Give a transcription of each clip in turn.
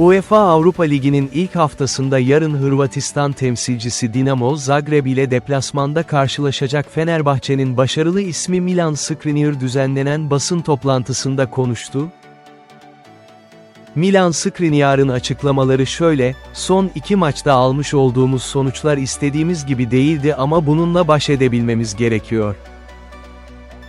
UEFA Avrupa Ligi'nin ilk haftasında yarın Hırvatistan temsilcisi Dinamo Zagreb ile deplasmanda karşılaşacak Fenerbahçe'nin başarılı ismi Milan Skriniar düzenlenen basın toplantısında konuştu. Milan Skriniar'ın açıklamaları şöyle, son iki maçta almış olduğumuz sonuçlar istediğimiz gibi değildi ama bununla baş edebilmemiz gerekiyor.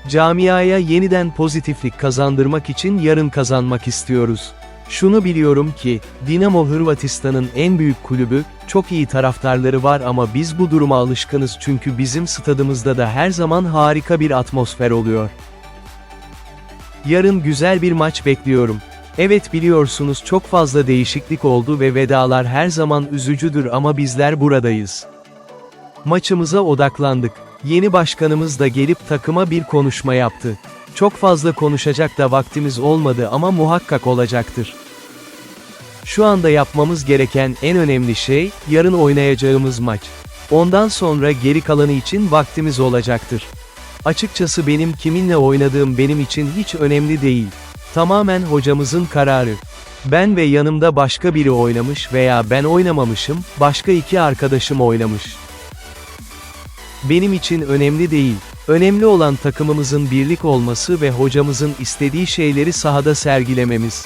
Camiaya yeniden pozitiflik kazandırmak için yarın kazanmak istiyoruz. Şunu biliyorum ki, Dinamo Hırvatistan'ın en büyük kulübü, çok iyi taraftarları var ama biz bu duruma alışkınız çünkü bizim stadımızda da her zaman harika bir atmosfer oluyor. Yarın güzel bir maç bekliyorum. Evet biliyorsunuz çok fazla değişiklik oldu ve vedalar her zaman üzücüdür ama bizler buradayız. Maçımıza odaklandık. Yeni başkanımız da gelip takıma bir konuşma yaptı. Çok fazla konuşacak da vaktimiz olmadı ama muhakkak olacaktır. Şu anda yapmamız gereken en önemli şey, yarın oynayacağımız maç. Ondan sonra geri kalanı için vaktimiz olacaktır. Açıkçası benim kiminle oynadığım benim için hiç önemli değil. Tamamen hocamızın kararı. Ben ve yanımda başka biri oynamış veya ben oynamamışım, başka iki arkadaşım oynamış. Benim için önemli değil. Önemli olan takımımızın birlik olması ve hocamızın istediği şeyleri sahada sergilememiz.